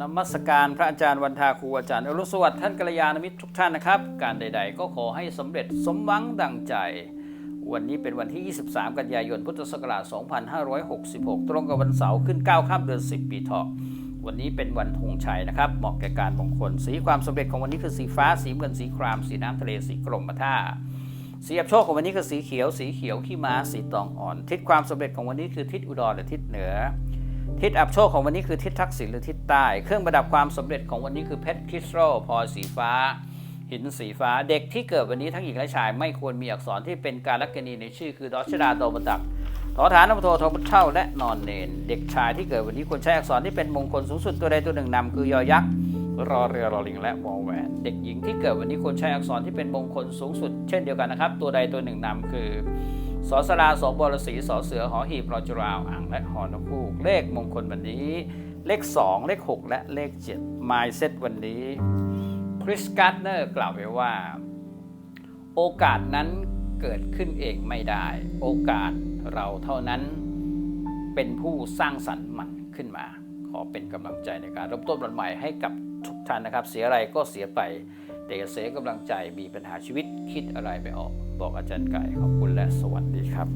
นมัสการพระอาจารย์วันทาครูอาจารย์อรุสวัสดิ์ท่านกัลยาณมิตรทุกท่านนะครับ การใด ๆ ก็ขอให้สำเร็จสมหวังดังใจ วันนี้เป็นวันที่ 23 กันยายน พุทธศักราช 2566 ตรงกับวันเสาร์ขึ้น 9 ข้ามเดือน 10 ปีเถาะวันนี้เป็นวันธงชัยนะครับ เหมาะแก่การมงคล สีความสำเร็จของวันนี้คือสีฟ้า สีเงิน สีคราม สีน้ำทะเล สีกรมท่าสีอับโชคของวันนี้คือสีเขียว สีเขียวขี้ม้า สีตองอ่อน ทิศความสำเร็จของวันนี้คือทิศอุดรและทิศเหนือ ทิศอับโชคของวันนี้คือทิศทักษิณหรือทิศใต้ เครื่องประดับความสำเร็จของวันนี้คือเพชรคริสตัลพลอยสีฟ้า หินสีฟ้า เด็กที่เกิดวันนี้ทั้งหญิงและชาย ไม่ควรมีอักษรที่เป็นการลักษณีในชื่อ คือดอชดาโตบันดักทอฐานนพโททอพุเท่าและนอนเนน เด็กชายที่เกิดวันนี้ควรใช้อักษรที่เป็นมงคลสูงสุดตัวใดตัวหนึ่งนำคือยอยักษ์รอเรือรอลิงและวอแหวน เด็กหญิงที่เกิดวันนี้ควรใช้อักษรที่เป็นมงคลสูงสุด เช่นเดียวกันนะครับ ตัวใดตัวหนึ่งนำคือ สอสลาสอบรสีสอเสือหอหีบรอจุราวอ่างและหอนกฮูกเลขมงคลวันนี้ เลข 2 เลข 6 และเลข 7 m ม s เซตวันนี้คริสการ์เนอร์กล่าวไว้ว่า โอกาสนั้นเกิดขึ้นเองไม่ได้ โอกาสเราเท่านั้นเป็นผู้สร้างสรรค์มันขึ้นมา ขอเป็นกำลังใจในการเริ่มต้นวันใหม่ให้กับทุกท่านนะครับ เสียอะไรก็เสียไป แต่อย่าเสียกำลังใจมีปัญหาชีวิตคิดอะไรไม่ออก บอกอาจารย์ไก่ขอบคุณและสวัสดีครับ